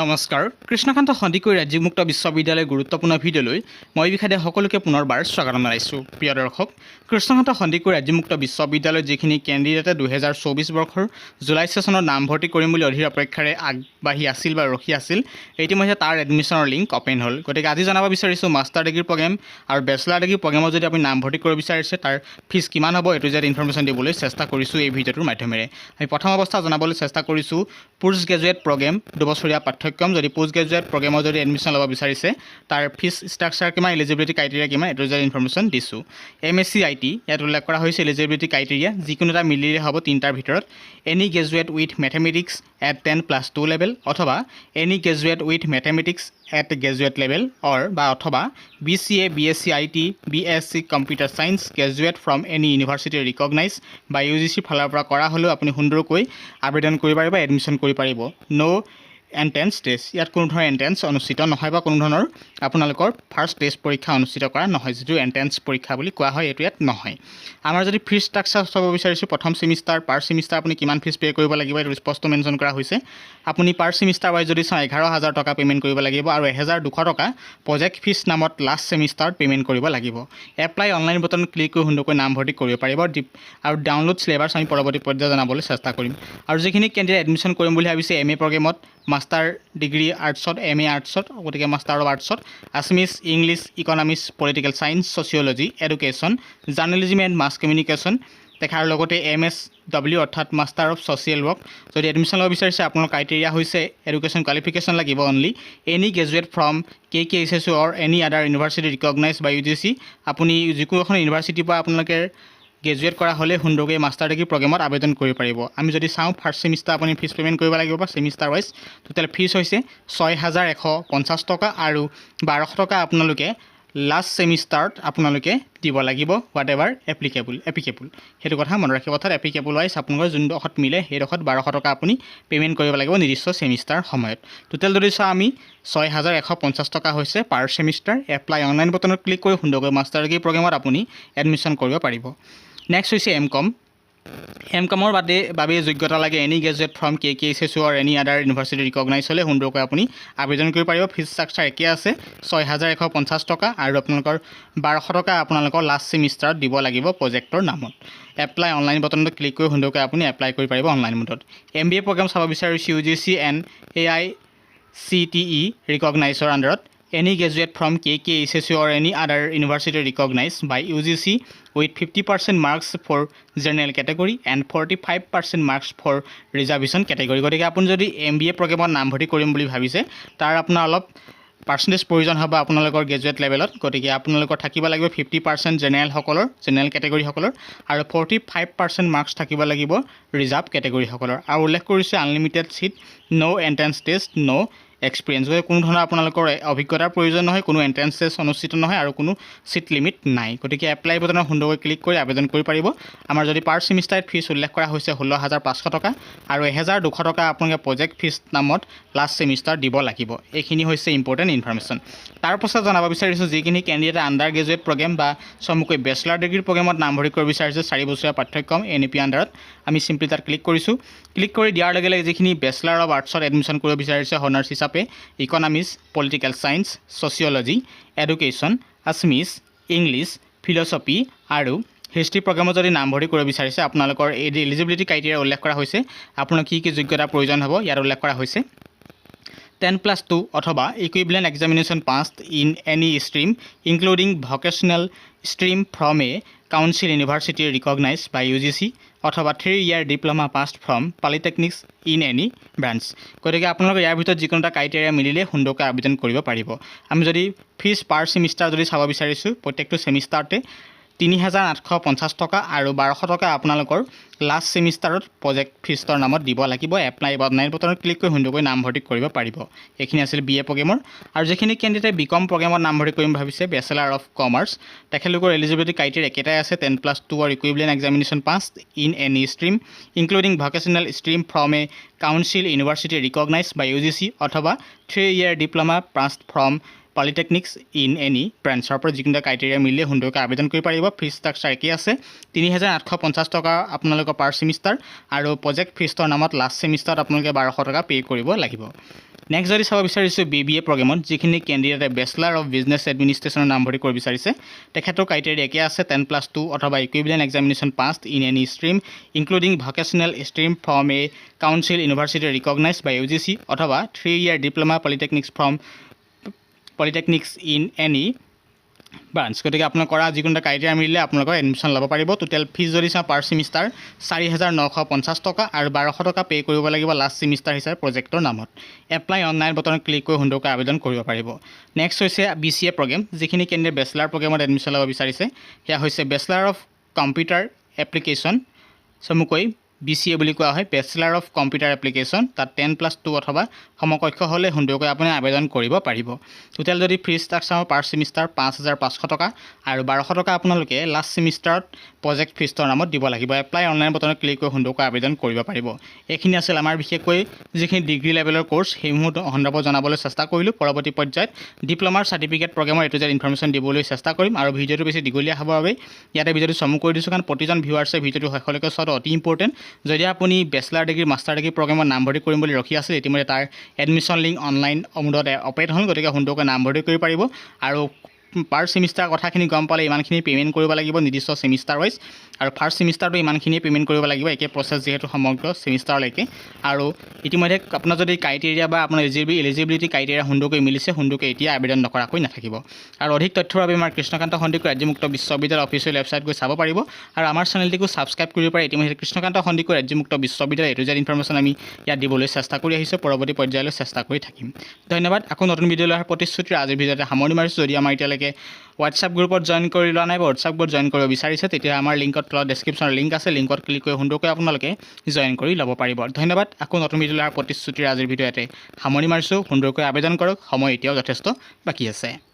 নমস্কাৰ। কৃষ্ণকান্ত সন্দিকৈ ৰাজ্যিক মুক্ত বিশ্ববিদ্যালয়ৰ গুৰুত্বপূৰ্ণ ভিডিঅ'লৈ মই বিষাদে সকলোকে পুনৰবাৰ স্বাগতম জনাইছোঁ। প্ৰিয় দৰ্শক, কৃষ্ণকান্ত সন্দিকৈ ৰাজ্যিক মুক্ত বিশ্ববিদ্যালয়ত যিখিনি কেণ্ডিডেটে দুহেজাৰ চৌবিছ বৰ্ষৰ জুলাই ছেশ্যনত নামভৰ্তি কৰিম বুলি অধীৰ অপেক্ষাৰে আগবাঢ়ি আছিল বা ৰখি আছিল, ইতিমধ্যে তাৰ এডমিশ্যনৰ লিংক অ'পেন হ'ল। গতিকে আজি জনাব বিচাৰিছোঁ মাষ্টাৰ ডিগ্ৰী প্ৰগ্ৰেম আৰু বেচেলাৰ ডিগ্ৰী প্ৰগ্ৰেমত যদি আপুনি নামভৰ্তি কৰিব বিচাৰিছে, তাৰ ফিজ কিমান হ'ব এইটো যে ইনফৰ্মেশ্যন দিবলৈ চেষ্টা কৰিছোঁ এই ভিডিঅ'টোৰ মাধ্যমেৰে। আমি প্ৰথম অৱস্থা জনাবলৈ চেষ্টা কৰিছোঁ পোষ্ট গ্ৰেজুৱেট প্ৰগ্ৰেম দুবছৰীয়া পাঠ্যক্ৰম যদি পোষ্ট গ্ৰেজুৱেট প্ৰগ্ৰেমত যদি এডমিশ্যন ল'ব বিচাৰিছে, তাৰ ফিজ ষ্ট্ৰাকচাৰ কিমান এলিজিবিলিটি ক্ৰাইটেৰিয়া কিমান এইটো যে ইনফৰ্মেশ্যন দিছোঁ। M S C I T ইয়াত উল্লেখ কৰা হৈছে এলিজিবিলিটি ক্ৰাইটেৰিয়া যিকোনো এটা মিলিলে হ'ব তিনিটাৰ ভিতৰত। Any graduate with mathematics at ten plus two level অথবা any graduate with mathematics at graduate level or বা অথবা B C A B S C I T B S C computer science graduate from any university recognise বা U G চিৰ ফালৰ পৰা কৰা হ'লেও আপুনি সুন্দৰকৈ আবেদন কৰিব পাৰিব এডমিশ্যন কৰিব পাৰিব। ন' এণ্ট্ৰেঞ্চ টেষ্ট ইয়াত কোনো ধৰণৰ এণ্ট্ৰেঞ্চ অনুষ্ঠিত নহয় বা কোনো ধৰণৰ আপোনালোকৰ ফাৰ্ষ্ট টেষ্ট পৰীক্ষা অনুষ্ঠিত কৰা নহয়। যিটো এণ্ট্ৰেঞ্চ পৰীক্ষা বুলি কোৱা হয়, এইটো ইয়াত নহয়। আমাৰ যদি ফিজ ষ্ট্ৰাকচাৰ চাব বিচাৰিছোঁ, প্ৰথম ছেমিষ্টাৰ পাৰ ছেমিষ্টাৰ আপুনি কিমান ফিজ পে' কৰিব লাগিব, এইটো স্পষ্ট মেনশ্যন কৰা হৈছে। আপুনি পাৰ ছেমিষ্টাৰ ৱাইজ যদি চাওঁ, এঘাৰ হাজাৰ টকা পে'মেণ্ট কৰিব লাগিব আৰু এহেজাৰ দুশ টকা প্ৰজেক্ট ফিজ নামত লাষ্ট ছেমিষ্টাৰত পে'মেণ্ট কৰিব লাগিব। এপ্লাই অনলাইন বটনত ক্লিক কৰি সুন্দৰকৈ নামভৰ্তি কৰিব পাৰিব। আৰু ডাউনলোড চিলেবাছ আমি পৰৱৰ্তী পৰ্যায়ত জনাবলৈ চেষ্টা কৰিম। আৰু যিখিনি কেণ্ডিডেট এডমিশ্যন কৰিম বুলি ভাবিছে এম এ প্ৰগ্ৰেমত মাষ্টাৰ ডিগ্ৰী আৰ্টছত এম এ আৰ্টছত, গতিকে master of আৰ্টছত, Assamese, English economics political science, sociology, education journalism and mass communication. তেখেতৰ লগতে এম এছ ডব্লিউ অৰ্থাৎ মাষ্টাৰ অফ ছ'চিয়েল ৱৰ্ক। যদি এডমিশ্যন ল'ব বিচাৰিছে, আপোনাৰ ক্ৰাইটেৰিয়া হৈছে এডুকেশ্যন কোৱালিফিকেশ্যন লাগিব only any graduate from K K H S or any other university recognise by U G C আপুনি যিকোনো এখন ইউনিভাৰ্চিটিৰ পৰা আপোনালোকে গ্ৰেজুৱেট কৰা হ'লে সুন্দৰকৈ মাষ্টাৰ ডিগ্ৰী প্ৰগ্ৰেমত আবেদন কৰিব পাৰিব। আমি যদি চাওঁ ফাৰ্ষ্ট ছেমিষ্টাৰ আপুনি ফিজ পে'মেণ্ট কৰিব লাগিব বা ছেমিষ্টাৰ ৱাইজ টোটেল ফিজ হৈছে ছয় হাজাৰ এশ পঞ্চাছ টকা আৰু বাৰশ টকা আপোনালোকে লাষ্ট ছেমিষ্টাৰত আপোনালোকে দিব লাগিব হোৱাট এভাৰ এপ্লিকেবল এপ্লিকেবল সেইটো কথা মনত ৰাখিব, অৰ্থাৎ এপ্লিকেবল ৱাইজ আপোনালোকৰ যোনডোখৰত মিলে, সেইডোখৰত বাৰশ টকা আপুনি পে'মেণ্ট কৰিব লাগিব নিৰ্দিষ্ট ছেমিষ্টাৰ সময়ত। টোটেল যদি চাওঁ আমি, ছয় হাজাৰ এশ পঞ্চাছ টকা হৈছে পাৰ ছেমিষ্টাৰ এপ্লাই অনলাইন বটনত ক্লিক কৰি সুন্দৰকৈ মাষ্টাৰ ডিগ্ৰী প্ৰগ্ৰেমত আপুনি এডমিশ্যন কৰিব পাৰিব। নেক্সট হৈছে এম কম এম কমৰ বাদে বাবে যোগ্যতা লাগে any graduate from K K H S or any other university recognise হ'লে সুন্দৰকৈ আপুনি আবেদন কৰিব পাৰিব। ফিজ ষ্ট্ৰাকচাৰ একেই আছে, ছয় হাজাৰ এশ পঞ্চাছ টকা আৰু আপোনালোকৰ বাৰশ টকা আপোনালোকৰ লাষ্ট ছেমিষ্টাৰত দিব লাগিব প্ৰজেক্টৰ নামত। এপ্লাই অনলাইন বটনত ক্লিক কৰি সুন্দৰকৈ আপুনি এপ্লাই কৰি পাৰিব অনলাইন মোডত এম বি এ প্ৰগ্ৰেম চাব বিচাৰিছোঁ U G C and A I C T E ৰিকগনাইজৰ আণ্ডাৰত or any other university recognise by U G C with fifty percent marks for general category and forty five percent marks for reservation category গতিকে আপুনি যদি M B A প্ৰগ্ৰেমত নামভৰ্তি কৰিম বুলি ভাবিছে, তাৰ আপোনাৰ অলপ পাৰ্চেণ্টেজ প্ৰয়োজন হ'ব আপোনালোকৰ গ্ৰেজুৱেট লেভেলত গতিকে আপোনালোকৰ থাকিব লাগিব ফিফটি পাৰ্চেণ্ট জেনেৰেলসকলৰ জেনেৰেল কেটেগৰীসকলৰ আৰু ফৰ্টি ফাইভ পাৰ্চেণ্ট মাৰ্কছ থাকিব লাগিব ৰিজাৰ্ভ কেটেগৰীসকলৰ আৰু উল্লেখ কৰিছে আনলিমিটেড ছিট ন' এণ্ট্ৰেঞ্চ টেষ্ট ন' এক্সপিৰিয়েঞ্চ গতিকে কোনো ধৰণৰ আপোনালোকৰ অভিজ্ঞতাৰ প্ৰয়োজন নহয়, কোনো এণ্ট্ৰেঞ্চ টেষ্ট অনুষ্ঠিত নহয় আৰু কোনো ছিট লিমিট নাই। গতিকে এপ্লাই বটনত সুন্দৰকৈ ক্লিক কৰি আবেদন কৰিব পাৰিব। আমাৰ যদি পাৰ ছেমিষ্টাৰত ফিজ উল্লেখ কৰা হৈছে ষোল্ল হাজাৰ পাঁচশো টকা আৰু এহেজাৰ দুশ টকা আপোনালোকে প্ৰজেক্ট ফিজ নামত লাষ্ট ছেমিষ্টাৰ দিব লাগিব। এইখিনি হৈছে ইম্পৰ্টেণ্ট ইনফৰ্মেশ্যন তাৰ পাছত জনাব বিচাৰিছোঁ, যিখিনি কেণ্ডিডেটে আণ্ডাৰ গ্ৰেজুৱেট প্ৰগ্ৰেম বা চমুকৈ বেচেলাৰ ডিগ্ৰী প্ৰগ্ৰেমত নামভৰ্তি কৰিব বিচাৰিছে, চাৰি বছৰীয়া পাঠ্যক্ৰম এন ই পি আণ্ডাৰত আমি চিম্পলি তাত ক্লিক কৰিছোঁ। ক্লিক কৰি দিয়াৰ লগে লগে যিখিনি বেচেলাৰ অফ আৰ্টছত এডমিশ্যন কৰিব বিচাৰিছে হনাৰ্ছ হিচাপে economics political science sociology education Assamese English philosophy আৰু হিষ্ট্ৰী প্ৰগ্ৰেমত যদি নামভৰ্তি কৰিব বিচাৰিছে, আপোনালোকৰ এই এলিজিবিলিটি ক্ৰাইটেৰিয়া উল্লেখ কৰা হৈছে। আপোনাৰ কি কি যোগ্যতাৰ প্ৰয়োজন হ'ব ইয়াত উল্লেখ কৰা হৈছে। টেন প্লাছ টু অথবা equivalent examination passed in any stream including vocational stream from a council university recognise by U G C অথবা three year diploma passed from polytechnics in any branch গতিকে আপোনালোকে ইয়াৰ ভিতৰত যিকোনো এটা ক্ৰাইটেৰিয়া মিলিলে সুন্দৰকৈ আবেদন কৰিব পাৰিব। আমি যদি ফিজ পাৰ ছেমিষ্টাৰ যদি চাব বিচাৰিছোঁ, প্ৰত্যেকটো ছেমিষ্টাৰতে তিনি হাজাৰ আঠশ পঞ্চাছ টকা আৰু বাৰশ টকা আপোনালোকৰ লাষ্ট ছেমিষ্টাৰত প্ৰজেক্ট ফিজৰ নামত দিব লাগিব। এপ্লাই বা অনলাইন বটনত ক্লিক কৰি সুন্দৰকৈ নামভৰ্তি কৰিব পাৰিব। এইখিনি আছিল বি এ প্ৰগ্ৰেমৰ আৰু যিখিনি কেণ্ডিডেটে বি কম প্ৰগ্ৰেমত নামভৰ্তি কৰিম ভাবিছে বেচেলাৰ অফ কমাৰ্চ তেখেতলোকৰ এলিজিবিলিটি ক্ৰাইটেৰিয়া একেটাই আছে টেন প্লাছ টু আৰু equivalent examination pass in any stream including vocational stream from a council university recognise by U অথবা three year diploma pass from polytechnics in any ব্ৰাঞ্চৰ পৰা যিকোনো এটা criteria মিলিলে সুন্দৰকৈ আবেদন কৰিব পাৰিব। ফিজ ষ্ট্ৰাকচাৰ একেই আছে। তিনি হাজাৰ আঠশ পঞ্চাছ টকা আপোনালোকৰ পাৰ ছেমিষ্টাৰ আৰু প্ৰজেক্ট ফিজৰ নামত লাষ্ট ছেমিষ্টাৰত আপোনালোকে বাৰশ টকা পে' কৰিব লাগিব। নেক্সট যদি চাব বিচাৰিছোঁ বি বি এ প্ৰগ্ৰেমত যিখিনি কেণ্ডিডেটে বেচলাৰ অফ বিজনেছ এডমিনিষ্ট্ৰেশ্যনৰ নামভৰ্তি কৰিব বিচাৰিছে, তেখেতৰ ক্ৰাইটেৰিয়া একে আছে টেন প্লাছ টু অথবা equivalent examination pass in any stream including vocational stream from a council university recognise by U G C অথবা three year diploma polytechnics from polytechnics in any branch গতিকে আপোনাৰ কৰা যিকোনো এটা criteria মিলিলে আপোনালোকৰ admission ল'ব পাৰিব। টোটেল ফিজ যদি চাওঁ পাৰ ছেমিষ্টাৰ চাৰি হাজাৰ নশ পঞ্চাছ টকা আৰু বাৰশ টকা পে' কৰিব লাগিব লাষ্ট ছেমিষ্টাৰ হিচাপে প্ৰজেক্টৰ নামত। এপ্লাই অনলাইন বটনত ক্লিক কৰি সুন্দৰকৈ আবেদন কৰিব পাৰিব। নেক্সট হৈছে বি চি এ প্ৰগ্ৰেম যিখিনি কেণ্ডিডেট বেচলাৰ প্ৰগ্ৰেমত এডমিশ্যন ল'ব বিচাৰিছে। সেয়া হৈছে বেচলাৰ অফ কম্পিউটাৰ এপ্লিকেশ্যন চমুকৈ বি চি এ বুলি কোৱা হয় বেচলাৰ অফ কম্পিউটাৰ এপ্লিকেশ্যন তাত টেন প্লাছ টু অথবা সমকক্ষ হ'লে সুন্দৰকৈ আপুনি আবেদন কৰিব পাৰিব। টোটেল যদি ফিজ ষ্ট্ৰাকচাৰ পাৰ ছেমিষ্টাৰ পাঁচ হাজাৰ পাঁচশো টকা আৰু বাৰশ টকা আপোনালোকে লাষ্ট ছেমিষ্টাৰত প্ৰজেক্ট ফিজৰ নামত দিব লাগিব। এপ্লাই অনলাইন বটনত ক্লিক কৰি সুন্দৰকৈ আবেদন কৰিব পাৰিব। এইখিনি আছিল আমাৰ বিশেষকৈ যিখিনি ডিগ্ৰী লেভেলৰ ক'ৰ্চ সেইসমূহ সন্দৰ্ভত জনাবলৈ চেষ্টা কৰিলোঁ। পৰৱৰ্তী পৰ্যায়ত ডিপ্ল'মাৰ চাৰ্টিফিকেট প্ৰগ্ৰেমৰ এইটো যে ইনফৰ্মেশ্যন দিবলৈ চেষ্টা কৰিম আৰু ভিডিঅ'টো বেছি দীঘলীয়া হ'বৰ বাবে ইয়াতে ভিডিঅ'টো চমু কৰি দিছোঁ কাৰণ প্ৰতিজন ভিউৱাৰ্ছে ভিডিঅ'টো শেষলৈকে চোৱাটো অতি ইম্পৰ্টেণ্ট যদি আপুনি বেচলাৰ ডিগ্ৰী মাষ্টাৰ ডিগ্ৰী প্ৰগ্ৰেমত নামভৰ্তি কৰিম বুলি ৰখি আছে ইতিমধ্যে তাৰ এডমিশ্যন লিংক অনলাইন মোডত অপেট হ'ল গতিকে সুন্দৰকৈ নামভৰ্তি কৰিব পাৰিব। আৰু পাৰ ছেমিষ্টাৰ কথাখিনি গম পালে ইমানখিনি পে'মেণ্ট কৰিব লাগিব নিৰ্দিষ্ট ছেমিষ্টাৰ ৱাইজ আৰু ফাৰ্ষ্ট ছেমিষ্টাৰটো ইমানখিনিয়ে পে'মেণ্ট কৰিব লাগিব, একে প্ৰচেছ যিহেতু সমগ্ৰ ছেমিষ্টাৰলৈকে আৰু ইতিমধ্যে আপোনাৰ যদি ক্ৰাইটেৰিয়া বা আপোনাৰ এলিজিবি এলিজিবিলিটি ক্ৰাইটেৰিয়া সুন্দৰকৈ মিলিছে, সুন্দৰকৈ এতিয়া আবেদন নকৰাকৈ নাথাকিব। আৰু অধিক তথ্যৰ বাবে আমাৰ কৃষ্ণকান্ত সন্দিকৈ ৰাজ্যমুক্ত বিশ্ববিদ্যালয় অফিচিয়েল ৱেবছাইট গৈ চাব পাৰিব। আৰু আমাৰ চেনেলটিকো ছাবস্ক্ৰাইব কৰিব পাৰে। ইতিমধ্যে কৃষ্ণকান্ত সন্দিকৈ ৰাজ্যমুক্ত বিশ্ববিদ্যালয় এইটো যে ইনফৰ্মেশ্যন আমি ইয়াত দিবলৈ চেষ্টা কৰি আহিছোঁ। পৰৱৰ্তী পৰ্যায়লৈ চেষ্টা কৰি থাকিম। ধন্যবাদ। আকৌ নতুন ভিডিঅ'লৈ অহাৰ প্ৰতিশ্ৰুতিৰে আজিৰ ভিডিঅ'তে সামৰণি মাৰিছোঁ। যদি আমাৰ এতিয়ালৈকে হোৱাটছআপ গ্ৰুপত জইন কৰি লোৱা নাই বা হোৱাটছআপ গ্ৰুপত জইন কৰিব বিচাৰিছে তেতিয়া আমাৰ লিংকত তলত ডেছক্ৰিপশ্যনৰ লিংক আছে লিংকত ক্লিক কৰি সুন্দৰকৈ আপোনালোকে জইন কৰি ল'ব পাৰিব। ধন্যবাদ। আকৌ নতুন ভিডিঅ'লৈ প্ৰতিশ্ৰুতিৰে আজিৰ ভিডিঅ'তে সামৰণি মাৰিছোঁ। সুন্দৰকৈ আবেদন কৰক। সময় এতিয়াও যথেষ্ট বাকী আছে।